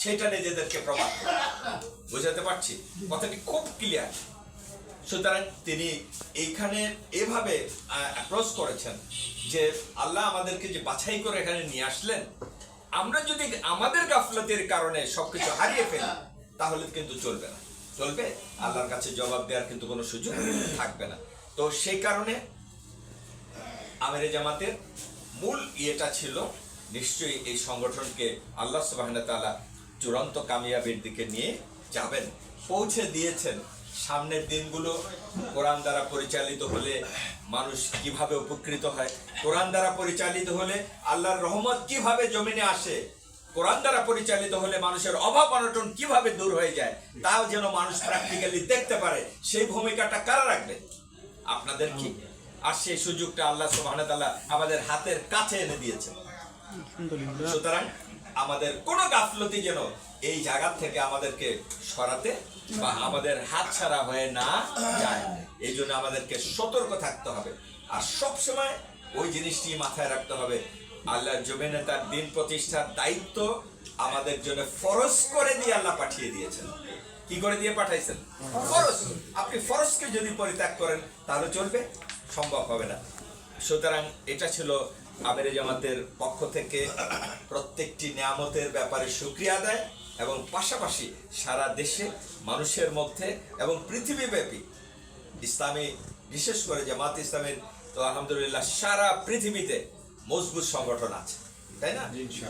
সেটা নিজেদেরকে প্রমাণ। বুঝাতে পারছি? কথাটি খুব ক্লিয়ার সুতরাং তিনি এইখানে এভাবে অ্যাপ্রোচ করেছেন যে আল্লাহ আমাদেরকে যে বাছাই করে এখানে নিয়ে আসলেন, আমরা যদি আমাদের গাফলতের কারণে সবকিছু হারিয়ে ফেলি, তাহলে কিন্তু চলবে না। চলবে? আল্লাহর কাছে জবাব দেওয়ার কিন্তু কোনো সুযোগ থাকবে না। তো সেই কারণে আমিরে জামাতের মূল ইয়েটা ছিল, নিশ্চয়ই এই সংগঠনকে আল্লাহ সুবাহ চূড়ান্ত কামিয়াবির দিকে নিয়ে যাবেন। পৌঁছে দিয়েছেন। সামনের দিনগুলো কোরআন দ্বারা পরিচালিত হলে মানুষ কীভাবে উপকৃত হয়? কোরআন দ্বারা পরিচালিত হলে আল্লাহর রহমত কীভাবে জমিনে আসে? কোরআন দ্বারা পরিচালিত হলে মানুষের অভাব অনটন কীভাবে দূর হয়ে যায়? তাও যেন মানুষ প্র্যাকটিক্যালি দেখতে পারে। সেই ভূমিকাটা কারা রাখবে? আপনাদের কি? আর সেই সুযোগটা আল্লাহ তাআলা আমাদের হাতের কাছে এনে আলহামদুলিল্লাহ সুতরাং আমাদের কোনো গাফলতি যেন এই জায়গা থেকে আমাদেরকে সরাতে বা আমাদের হাত ছাড়া হয়ে না যায়। এই জন্য আমাদেরকে সতর্ক থাকতে হবে। আর সব সময় ওই জিনিসটি মাথায় রাখতে হবে। আল্লাহর জমিনে তার দিন প্রতিষ্ঠার দায়িত্ব আমাদের জন্য ফরজ করে দিয়ে আল্লাহ পাঠিয়ে দিয়েছেন। কি করে দিয়ে পাঠাইছেন? ফরজ। আপনি ফরজকে যদি পরিত্যাগ করেন, তাহলে চলবে, সম্ভব হবে না। সুতরাং এটা ছিল আমিরে জামাতের পক্ষ থেকে প্রত্যেকটি নিয়ামতের ব্যাপারে সুক্রিয়া দেয় এবং পাশাপাশি সারা দেশে মানুষের মধ্যে এবং পৃথিবীব্যাপী ইসলামী বিশেষ করে জামাত ইসলামের তো আলহামদুলিল্লাহ সারা পৃথিবীতে মজবুত সংগঠন আছে তাই না?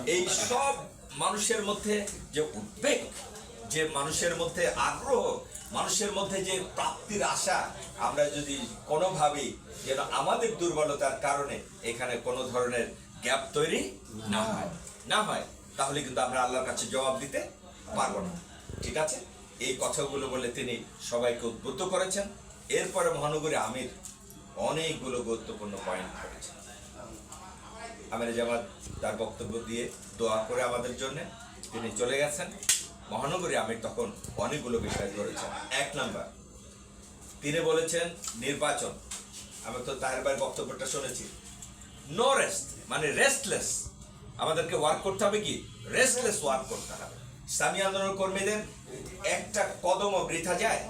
এই সব মানুষের মধ্যে যে উদ্বেগ যে মানুষের মধ্যে আগ্রহ মানুষের মধ্যে যে প্রাপ্তির আশা আমরা যদি কোনোভাবেই যেন আমাদের দুর্বলতার কারণে এখানে কোনো ধরনের গ্যাপ তৈরি না হয়। না হয় তাহলে কিন্তু আমরা আল্লাহর কাছে জবাব দিতে পারব না। ঠিক আছে? এই কথাগুলো বলে তিনি সবাইকে উদ্বুদ্ধ করেছেন। এরপরে মহানগরী আমির অনেকগুলো গুরুত্বপূর্ণ পয়েন্ট করেছেন আমির জামাত তার বক্তব্য দিয়ে দোয়া করে আমাদের জন্য তিনি চলে গেছেন। মহানগরী আমির তখন অনেকগুলো বিষয় করেছেন এক নাম্বার, তিনি বলেছেন নির্বাচন। আমি তো তাহের ভাইয়ের বক্তব্যটা শুনেছি। নো রেস্ট মানে রেস্টলেস আমাদেরকে ওয়ার্ক করতে হবে কি? রেস্টলেস ওয়ার্ক করতে হবে। ইসলামী আন্দোলন কর্মীদের একটা কদমও বৃথা যায়।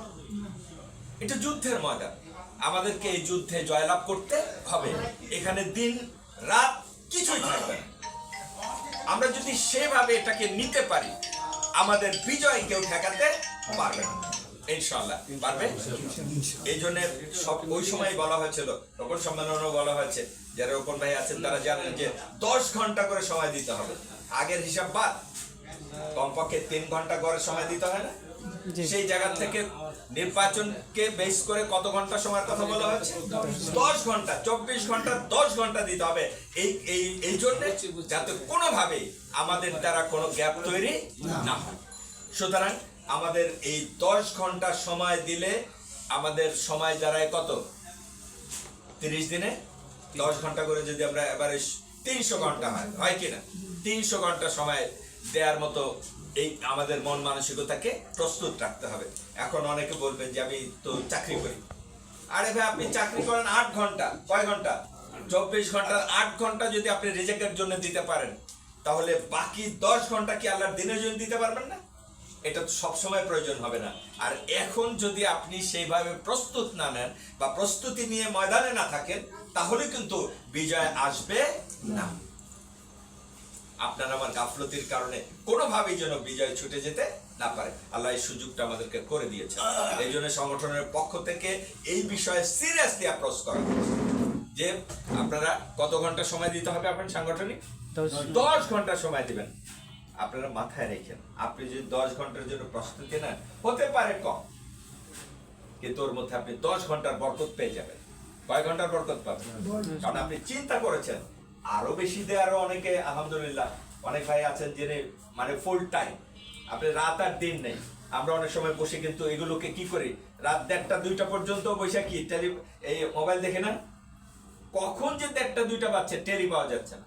এটা যুদ্ধের ময়দান। আমাদেরকে এই যুদ্ধে জয়লাভ করতে হবে। এখানে দিন, রাত কিছুই থাকবে আমরা যদি সেভাবে এটাকে নিতে পারি আমাদের বিজয় কেউ ঠেকাতে পারবে না। ইনশাল্লাহ পারবে? এই জন্য সব ওই সময় বলা হয়েছিল রোপণ সম্মেলনও বলা হয়েছে যারা রোপণ ভাই আছেন তারা জানেন যে দশ ঘণ্টা করে সময় দিতে হবে। আগের হিসাব বাদ কমপক্ষে তিন ঘণ্টা করে সময় দিতে হয় না? সেই জায়গা থেকে নির্বাচনকে বেস করে কত ঘণ্টা সময়ের কথা বলা হয়েছে? দশ ঘণ্টা, চব্বিশ ঘণ্টা, দশ ঘণ্টা দিতে হবে। এই এই এই জন্য যাতে কোনোভাবে আমাদের দ্বারা কোনো গ্যাপ তৈরি না হয়। সুতরাং আমাদের এই দশ ঘণ্টা সময় দিলে আমাদের সময় দাঁড়ায় কত? তিরিশ দিনে? দশ ঘণ্টা করে যদি আমরা এবারে তিনশো ঘণ্টা হয় হয় কিনা? তিনশো ঘণ্টা সময় দেওয়ার মতো এই আমাদের মন মানসিকতাকে প্রস্তুত রাখতে হবে। এখন অনেকে বলবেন যে আমি তো চাকরি করি। আরে ভাই, আপনি চাকরি করেন আট ঘণ্টা, কয় ঘণ্টা? চব্বিশ ঘণ্টার আট ঘণ্টা যদি আপনি রিজেক্টের জন্য দিতে পারেন, তাহলে বাকি দশ ঘণ্টা কি আল্লাহর দিনের জন্য দিতে পারবেন না? এটা তো সবসময় প্রয়োজন হবে না। আর এখন যদি আপনি সেইভাবে প্রস্তুত না নেন বা প্রস্তুতি নিয়ে ময়দানে না থাকেন, তাহলে কিন্তু বিজয় আসবে না। আপনার আমার গাফলতির কারণে কোনোভাবেই যেন বিজয় ছুটে যেতে না পারে। আল্লাহ এই সুযোগটা আমাদেরকে করে দিয়েছে এই জন্য সংগঠনের পক্ষ থেকে এই বিষয়ে সিরিয়াসলি অ্যাপ্রোচ করা যে আপনারা কত ঘণ্টা সময় দিতে হবে আপনার সাংগঠনিক? দশ ঘণ্টা। সময় দিবেন। আপনারা মাথায় রেখেন আপনি যদি দশ ঘণ্টার জন্য প্রস্তুতি নেন হতে পারে কম। কিন্তু ওর মধ্যে আপনি দশ ঘণ্টার বরকত পেয়ে যাবেন। কয় ঘণ্টার বরকত পাবেন? কারণ আপনি চিন্তা করেছেন আরও বেশি দেওয়ারও অনেকে, আলহামদুলিল্লাহ। অনেক ভাই আছেন যিনি মানে ফুল টাইম আপনি রাত আর দিন নেই। আমরা অনেক সময় বসে কিন্তু এগুলোকে কি করি? রাত দেড়টা, দুইটা পর্যন্ত বসে কি টেলি এই মোবাইল দেখে না? কখন যে দেড়টা, দুইটা বাচ্চা টেরি পাওয়া যাচ্ছে না।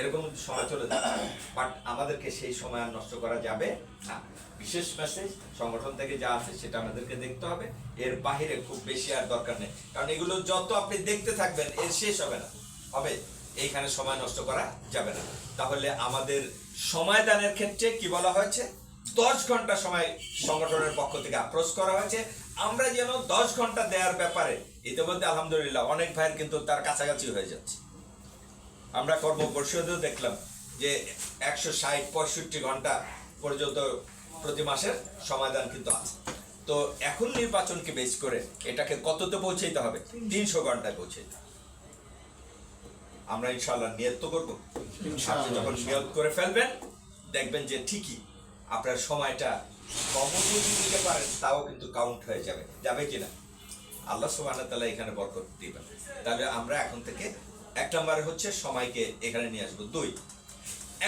এরকম সময় চলে যাচ্ছে বাট আমাদেরকে সেই সময় আর নষ্ট করা যাবে না। বিশেষ মেসেজ সংগঠন থেকে যা আছে সেটা আমাদেরকে দেখতে হবে। এর বাহিরে খুব বেশি আর দরকার নেই। কারণ এগুলো যত আপনি দেখতে থাকবেন, এর শেষ হবে না। হবে? এইখানে সময় নষ্ট করা যাবে না। তাহলে আমাদের সময় দানের ক্ষেত্রে কি বলা হয়েছে? দশ ঘণ্টা সময় সংগঠনের পক্ষ থেকে আপ্রোচ করা হয়েছে। আমরা যেন দশ ঘণ্টা দেওয়ার ব্যাপারে ইতিমধ্যে আলহামদুলিল্লাহ অনেক ভাইয়ের কিন্তু তার কাছাকাছি হয়ে যাচ্ছে। আমরা কর্ম পরিষদেও দেখলাম যে একশো ষাট পঁয়ষট্টি ঘণ্টা পর্যন্ত প্রতি মাসের সমাধান কিন্তু আছে। তো এখন নির্বাচনকে বেস করে এটাকে কততে পৌঁছাইতে হবে? তিনশো ঘন্টায় পৌঁছাইতে। আমরা ইনশাল্লাহ নিয়ত তো করব। আপনি যখন নিয়ত করে ফেলবেন দেখবেন যে ঠিকই আপনার সময়টা কমও যদি দিতে পারেন তাও কিন্তু কাউন্ট হয়ে যাবে। যাবে কিনা? আল্লাহ সুবহানাহু ওয়া তাআলা এখানে বরকত দিবেন। তাহলে আমরা এখন থেকে এক নম্বরে হচ্ছে সময়কে এখানে নিয়ে আসব। দুই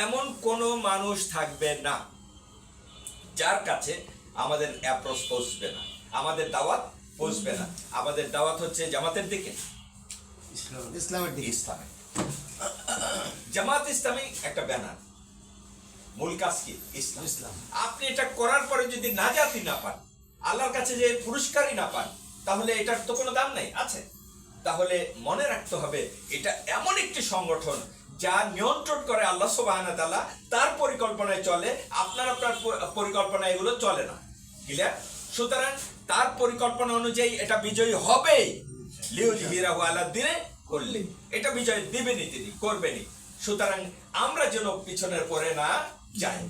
এমন কোনো মানুষ থাকবে না যার কাছে আমাদের অ্যাপ্রোচ পৌঁছবে না আমাদের দাওয়াত পৌঁছবে না। আমাদের দাওয়াত হচ্ছে জামাতের দিকে। ইসলামের দিকে। ইসলামে জামাত ইসলামী একটা ব্যানার। মূল কাজ কি? ইসলাম। ইসলাম। আপনি এটা করার পরে যদি নাজাতি না পান আল্লাহর কাছে যে পুরস্কারই না পান তাহলে এটার তো কোনো দাম নেই আছে। তাহলে মনে রাখতে হবে এটা এমন একটি সংগঠন যা নিয়ন্ত্রণ করে আল্লাহ সুবহানাহু ওয়া তার পরিকল্পনায় চলে আপনার আপনার পরিকল্পনা এগুলো চলে না। ক্লিয়ার সুতরাং তার পরিকল্পনা অনুযায়ী এটা বিজয়ী হবেই। লিউজহিরাহু আলা দিনে করলে এটা বিজয় দিবেনই তিনি করবেনই। সুতরাং আমরা যেন পিছনের পরে না যাই।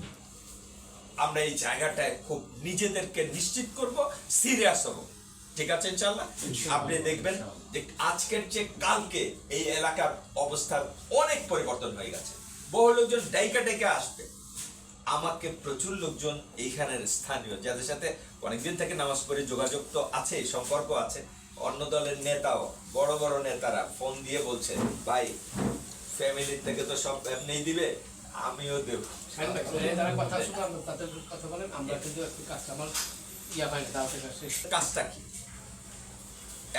আমরা এই জায়গাটায় খুব নিজেদেরকে নিশ্চিত করব সিরিয়াস হব। ঠিক আছে ইনশাল্লাহ আপনি দেখবেন যে আজকের যে কালকে এই এলাকার অবস্থা অনেক পরিবর্তন হয়ে গেছে। বহু লোকজন ডাইকা ডেকে আসবে। আমাকে প্রচুর লোকজন এইখানের স্থানীয় যাদের সাথে অনেকদিন থেকে নামাজ পড়ে যোগাযোগ তো আছে সম্পর্ক আছে অন্য দলের নেতাও বড় বড় নেতারা ফোন দিয়ে বলছে ভাই ফ্যামিলি থেকে তো সব এমনিই দিবে আমিও দেব। কথা বলেন, আমরা কিন্তু একটু ইয়া কাছে। কাজটা কি?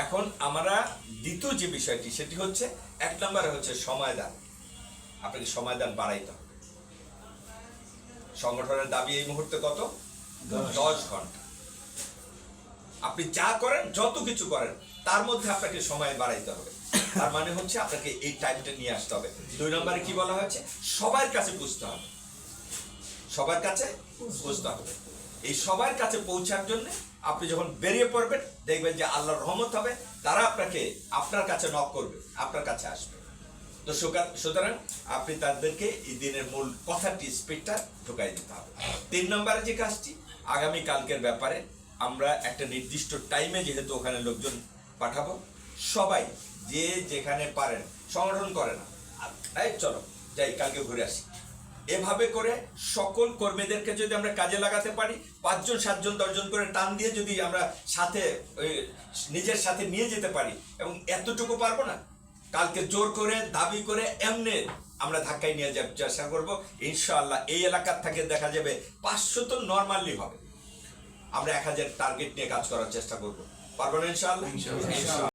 এখন আমরা দ্বিতীয় যে বিষয়টি সেটি হচ্ছে এক নম্বরে হচ্ছে সময়দান আপনাকে সময়দান বাড়াইতে হবে। সংগঠনের দাবি এই মুহূর্তে কত? দশ ঘণ্টা। আপনি যা করেন, যত কিছু করেন, তার মধ্যে আপনাকে সময় বাড়াইতে হবে। তার মানে হচ্ছে আপনাকে এই টাইমটা নিয়ে আসতে হবে। দুই নম্বরে কি বলা হয়েছে? সবার কাছে বুঝতে হবে। সবার কাছে বুঝতে হবে। এই সবার কাছে পৌঁছার জন্য আপনি যখন বেরিয়ে পড়বেন, দেখবেন যে আল্লাহর রহমত হবে, তারা আপনাকে আপনার কাছে নক করবে, আপনার কাছে আসবে। তো সুতরাং আপনি তাদেরকে এই দিনের মূল কথাটি স্পিডটা ঢুকাই দিতে হবে। তিন নম্বরে যে কাজটি, আগামী কালকের ব্যাপারে আমরা একটা নির্দিষ্ট টাইমে যেহেতু ওখানে লোকজন পাঠাবো, সবাই যে যেখানে পারেন, সংগঠন করে না। এই চলো, যাই, কালকে ঘুরে আসি। এভাবে করে সকল কর্মীদেরকে যদি আমরা কাজে লাগাতে পারি, পাঁচজন, সাতজন, দশজন করে টান দিয়ে যদি আমরা সাথে নিজের সাথে নিয়ে যেতে পারি, এবং এতটুকু পারব না, কালকে জোর করে, দাবি করে, এমনি আমরা ধাক্কায় নিয়ে যাওয়ার চেষ্টা করব। ইনশাআল্লাহ, এই এলাকার থেকে দেখা যাবে পাঁচশো তো নর্মালি হবে। আমরা এক হাজার টার্গেট নিয়ে কাজ করার চেষ্টা করব। পারব না ইনশাআল্লাহ? ইনশাআল্লাহ।